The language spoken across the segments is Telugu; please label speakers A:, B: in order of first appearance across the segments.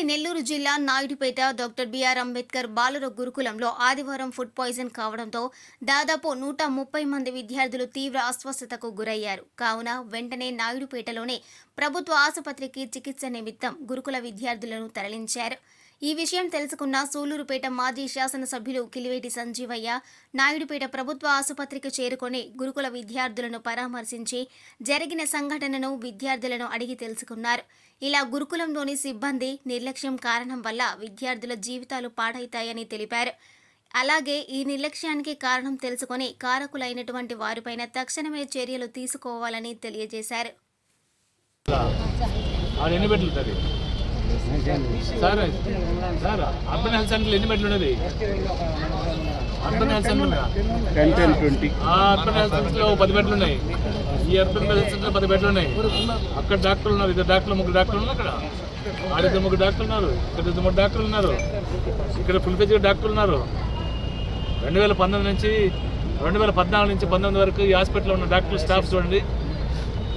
A: ఉమ్మడి నెల్లూరు జిల్లా నాయుడుపేట డాక్టర్ బిఆర్ అంబేద్కర్ బాలుర గురుకులంలో ఆదివారం ఫుడ్ పాయిజన్ కావడంతో దాదాపు నూట ముప్పై మంది విద్యార్థులు తీవ్ర అస్వస్థతకు గురయ్యారు. కావున వెంటనే నాయుడుపేటలోనే ప్రభుత్వ ఆసుపత్రికి చికిత్స నిమిత్తం గురుకుల విద్యార్థులను తరలించారు. ఈ విషయం తెలుసుకున్న సూలూరుపేట మాజీ శాసనసభ్యులు కిలివేటి సంజీవయ్య నాయుడుపేట ప్రభుత్వ ఆసుపత్రికి చేరుకొని గురుకుల విద్యార్థులను పరామర్శించి జరిగిన సంఘటనను విద్యార్థులను అడిగి తెలుసుకున్నారు. ఇలా గురుకులంలోని సిబ్బంది నిర్లక్ష్యం కారణం వల్ల విద్యార్థుల జీవితాలు పాడైతాయని తెలిపారు. అలాగే ఈ నిర్లక్ష్యానికి కారణం తెలుసుకొని కారకులైనటువంటి వారిపైన తక్షణమే చర్యలు తీసుకోవాలని తెలియజేశారు.
B: Sir sir urban health centre ఎన్ని బెడ్లు ఉన్నది? Urban health centre?
C: Ten ten twenty.
B: ఆ అర్బన్ హెల్త్ సెంటర్లో పది బెడ్లు ఉన్నాయి. ఈ అర్బన్ హెల్త్ సెంటర్లో పది బెడ్లు ఉన్నాయి. అక్కడ డాక్టర్లు ఉన్నారు ఇద్దరు డాక్టర్లు ముగ్గురు డాక్టర్లు ఉన్నారు అక్కడ. ఆడ ఇద్దరు ముగ్గురు డాక్టర్లు ఉన్నారు. ఇక్కడ ఇద్దరు ముగ్గురు డాక్టర్లు ఉన్నారు. ఇక్కడ ఫుల్ పేజ్ డాక్టర్లు ఉన్నారు. రెండు వేల పంతొమ్మిది నుంచి రెండు వేల పద్నాలుగు నుంచి పంతొమ్మిది వరకు ఈ హాస్పిటల్లో ఉన్న డాక్టర్ స్టాఫ్ చూడండి.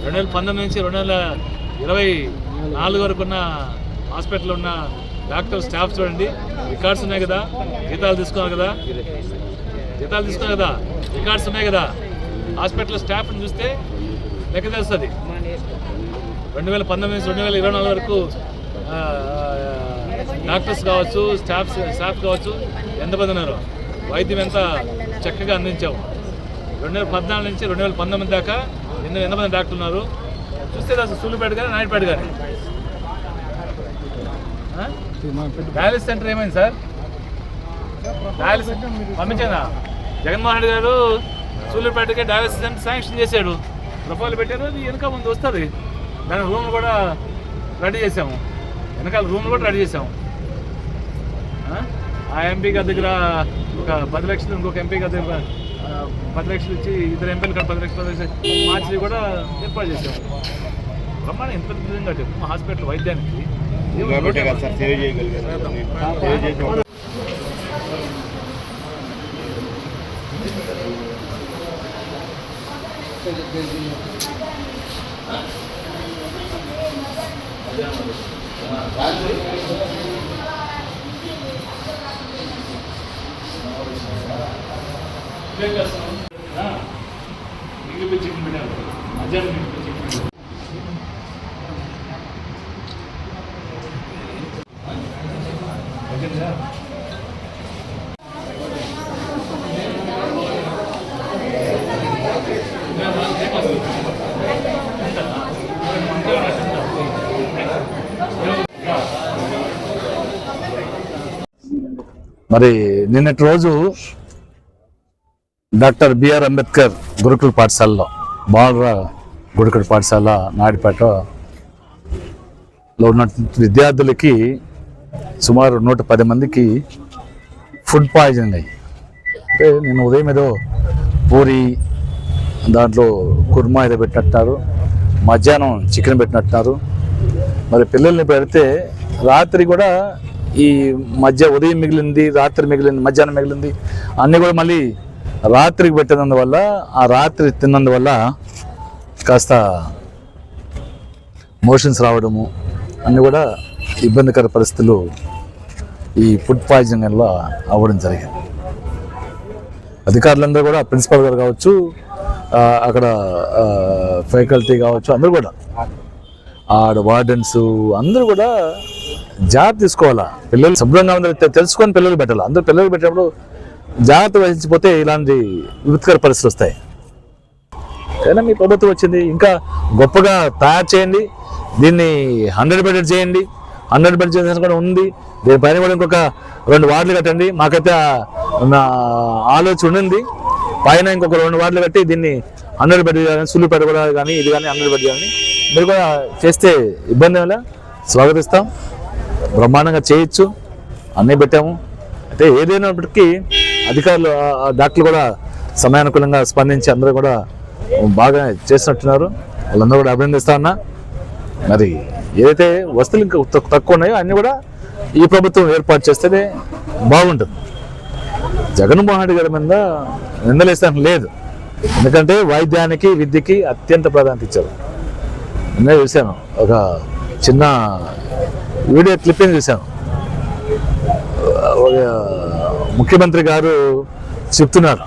B: రెండు వేల పంతొమ్మిది నుంచి రెండు వేల ఇరవై నాలుగు వరకు ఉన్న హాస్పిటల్లో ఉన్న డాక్టర్ స్టాఫ్ చూడండి. రికార్డ్స్ ఉన్నాయి కదా. జీతాలు తీసుకున్నారు కదా. జీతాలు తీసుకున్నారు కదా. రికార్డ్స్ ఉన్నాయి కదా. హాస్పిటల్ స్టాఫ్ని చూస్తే లెక్క తెలుస్తుంది. రెండు వేల పంతొమ్మిది నుంచి రెండు వేల ఇరవై నాలుగు వరకు డాక్టర్స్ కావచ్చు స్టాఫ్ స్టాఫ్ కావచ్చు ఎంతమంది ఉన్నారు? వైద్యం ఎంత చక్కగా అందించాము రెండు వేల పద్నాలుగు నుంచి రెండు వేల పంతొమ్మిది దాకా ఎన్ని ఎంతమంది డాక్టర్లు ఉన్నారు? చూస్తే అసలు కానీ నాయుడుపేట కానీ డయాలిసిస్ సెంటర్ ఏమైంది సార్? డయాలిసిస్ పంపించానా? జగన్మోహన్ రెడ్డి గారు సూళ్ళూరుపేటకి డయాలిసిస్ సెంటర్ శాంక్షన్ చేశాడు. ప్రొఫైల్ పెట్టారు అది వెనక ముందు వస్తుంది. దాని రూమ్ కూడా రెడీ చేసాము వెనకాల రూమ్ కూడా రెడీ చేసాము ఆ? ఎంపీ గారి దగ్గర ఒక పది లక్షలు ఇంకొక ఎంపీ గారి దగ్గర పది లక్షలు ఇచ్చి ఇద్దరు ఎంపీలు కూడా పది లక్షలు మార్చి కూడా ఏర్పాటు చేసాము బ్రహ్మాండం ఎంత విధంగా చెప్పు హాస్పిటల్ వైద్యానికి
C: కాబట్టి కదా సార్ సేవ్ చేయగలిగారు సేవ్ చేసి
B: మిగిలిపోయి చికెన్ పెట్టారు
D: మరి నిన్నటి రోజు డాక్టర్ బిఆర్ అంబేద్కర్ గురుకుల పాఠశాలలో బాలరా గురుకుల పాఠశాల నాడిపేటలో ఉన్న విద్యార్థులకి సుమారు నూట పది మందికి ఫుడ్ పాయిజనింగ్ అయ్యి అంటే నేను ఉదయం ఏదో పూరి దాంట్లో కుర్మా ఏదో పెట్టినట్టున్నారు మధ్యాహ్నం చికెన్ పెట్టినట్టున్నారు మరి పిల్లల్ని పెడితే రాత్రి కూడా ఈ మధ్య ఉదయం మిగిలింది రాత్రి మిగిలింది మధ్యాహ్నం మిగిలింది అన్నీ కూడా మళ్ళీ రాత్రికి పెట్టినందువల్ల ఆ రాత్రి తిన్నందువల్ల కాస్త మోషన్స్ రావడము అన్నీ కూడా ఇబ్బందికర పరిస్థితులు ఈ ఫుడ్ పాయిజన్ వల్ల అవ్వడం జరిగింది. అధికారులందరూ కూడా ప్రిన్సిపల్ గారు కావచ్చు అక్కడ ఫ్యాకల్టీ కావచ్చు అందరూ కూడా ఆడ వార్డెన్స్ అందరూ కూడా జాగ్రత్త తీసుకోవాలా? పిల్లలు శుభ్రంగా ఉందో తెలుసుకొని పిల్లలు పెట్టాలి? అందరూ పిల్లలు పెట్టినప్పుడు జాగ్రత్త వహించిపోతే ఇలాంటి విపత్కర పరిస్థితులు వస్తాయి. కానీ మీ ప్రభుత్వం వచ్చింది ఇంకా గొప్పగా తయారు చేయండి దీన్ని హండ్రెడ్ బెడెడ్ చేయండి హండ్రెడ్ బెడ్ చేసిన కూడా ఉంది. దీనిపైన కూడా ఇంకొక రెండు వార్డులు కట్టండి. మాకైతే నా ఆలోచన ఉంది పైన ఇంకొక రెండు వార్డులు కట్టి దీన్ని హండ్రెడ్ బెడ్ చేయాలని సులువుపేట పెట్టకూడదు కానీ ఇది కానీ హండ్రెడ్ బెడ్ చేయాలని. మీరు కూడా చేస్తే ఇబ్బంది ఏమైనా స్వాగతిస్తాం. బ్రహ్మాండంగా చేయొచ్చు. అన్నీ పెట్టాము. అయితే ఏదైనప్పటికీ అధికారులు డాక్టర్లు కూడా సమయానుకూలంగా స్పందించి అందరూ కూడా బాగా చేసినట్టున్నారు వాళ్ళందరూ కూడా అభినందిస్తా ఉన్నా. మరి ఏదైతే వస్తువులు ఇంకా తక్కువ ఉన్నాయో అన్నీ కూడా ఈ ప్రభుత్వం ఏర్పాటు చేస్తే బాగుంటుంది. జగన్మోహన్ రెడ్డి గారి మీద నిందలేస్తాను లేదు. ఎందుకంటే వైద్యానికి విద్యకి అత్యంత ప్రాధాన్యత ఇచ్చారు. నిన్న చూశాను. ఒక చిన్న వీడియో క్లిప్పింగ్ చూశాను ముఖ్యమంత్రి గారు చెప్తున్నారు.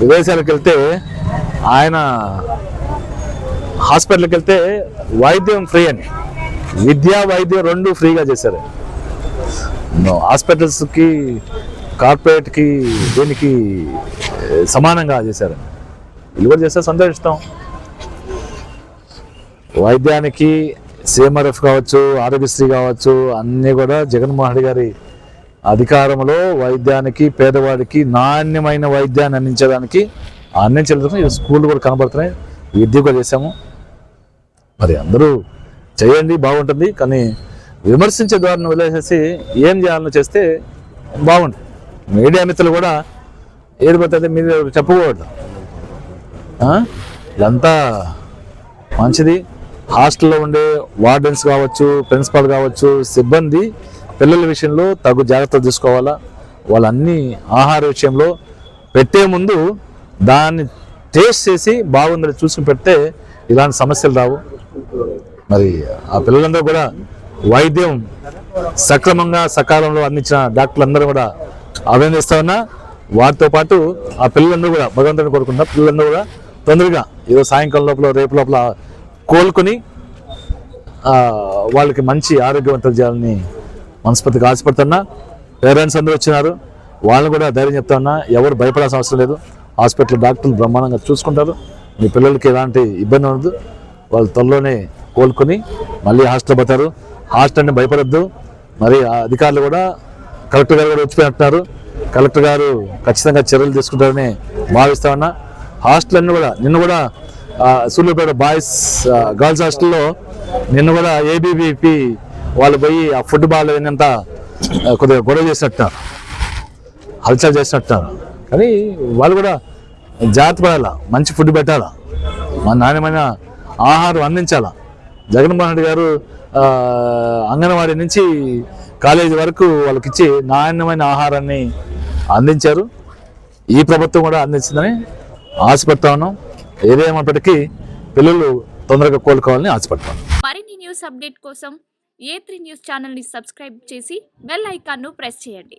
D: విదేశాలకు వెళ్తే ఆయన హాస్పిటల్కి వెళ్తే వైద్యం ఫ్రీ అని. విద్యా వైద్యం రెండు ఫ్రీగా చేశారు. హాస్పిటల్స్కి కార్పొరేట్కి దీనికి సమానంగా చేశారు. వీళ్ళు కూడా చేస్తే సంతోషిస్తాం. వైద్యానికి సిఎంఆర్ఎఫ్ కావచ్చు ఆరోగ్యశ్రీ కావచ్చు అన్నీ కూడా జగన్మోహన్ రెడ్డి గారి అధికారంలో వైద్యానికి పేదవాడికి నాణ్యమైన వైద్యాన్ని అందించడానికి అందించలేదు ఈ స్కూల్ కూడా కనబడుతున్నాయి. విద్య కూడా చేశాము. మరి అందరూ చేయండి బాగుంటుంది. కానీ విమర్శించే ద్వారా వదిలేసేసి ఏం చేయాలని చేస్తే బాగుంటుంది. మీడియా మిత్రులు కూడా ఏడిపోతుంది మీరు చెప్పకూడదు ఇదంతా మంచిది. హాస్టల్లో ఉండే వార్డెన్స్ కావచ్చు ప్రిన్సిపాల్ కావచ్చు సిబ్బంది పిల్లల విషయంలో తగు జాగ్రత్తలు తీసుకోవాలా? వాళ్ళన్ని ఆహార విషయంలో పెట్టే ముందు దాన్ని టేస్ట్ చేసి బాగుందని చూసుకుని పెడితే ఇలాంటి సమస్యలు రావు. మరి ఆ పిల్లలందరూ కూడా వైద్యం సక్రమంగా సకాలంలో అందించిన డాక్టర్లందరూ కూడా అభినందిస్తా ఉన్నా వారితో పాటు ఆ పిల్లలందరూ కూడా భగవంతుని కోరుకున్న పిల్లలందరూ కూడా తొందరగా ఏదో సాయంకాలం లోపల రేపు లోపల కోలుకొని వాళ్ళకి మంచి ఆరోగ్యవంతులు చేయాలని మనస్ఫూర్తిగా ఆశపడుతున్నా. పేరెంట్స్ అందరూ వచ్చినారు. వాళ్ళని కూడా ధైర్యం చెప్తా ఉన్నా. ఎవరు భయపడాల్సిన అవసరం లేదు. హాస్పిటల్ డాక్టర్లు బ్రహ్మాండంగా చూసుకుంటారు. మీ పిల్లలకి ఎలాంటి ఇబ్బంది ఉండదు. వాళ్ళు త్వరలోనే కోలుకొని మళ్ళీ హాస్టల్ పోతారు. హాస్టల్ని భయపడద్దు. మరి ఆ అధికారులు కూడా కలెక్టర్ గారు కూడా వచ్చిపోయినట్టున్నారు. కలెక్టర్ గారు ఖచ్చితంగా చర్యలు తీసుకుంటారని భావిస్తా ఉన్నా. హాస్టల్ అన్ని కూడా నిన్ను కూడా ఆ, సూళ్ళూరుపేట బాయ్స్ గర్ల్స్ హాస్టల్లో నిన్న కూడా ఏబీవీపీ వాళ్ళు పోయి ఆ ఫుట్బాల్ అయినంత కొద్దిగా గొడవ చేసినట్టున్నారు హల్చల్ చేసినట్టున్నారు కానీ వాళ్ళు కూడా జాగ్రత్త పడాలా మంచి ఫుడ్ పెట్టాలా మన నాణ్యమైన ఆహారం అందించాలా. జగన్మోహన్ రెడ్డి గారు అంగన్వాడీ నుంచి కాలేజీ వరకు వాళ్ళకి ఇచ్చి నాణ్యమైన ఆహారాన్ని అందించారు. ఈ ప్రభుత్వం కూడా అందించిందని ఆశపడతా ఉన్నాం. ఏదేమైనప్పటికీ పిల్లలు తొందరగా కోలుకోవాలని ఆశపడతాను.
E: మరిన్ని న్యూస్ అప్డేట్ కోసం ఏ త్రీ న్యూస్ ఛానల్ని సబ్స్క్రైబ్ చేసి బెల్ ఐకాన్ను ప్రెస్ చేయండి.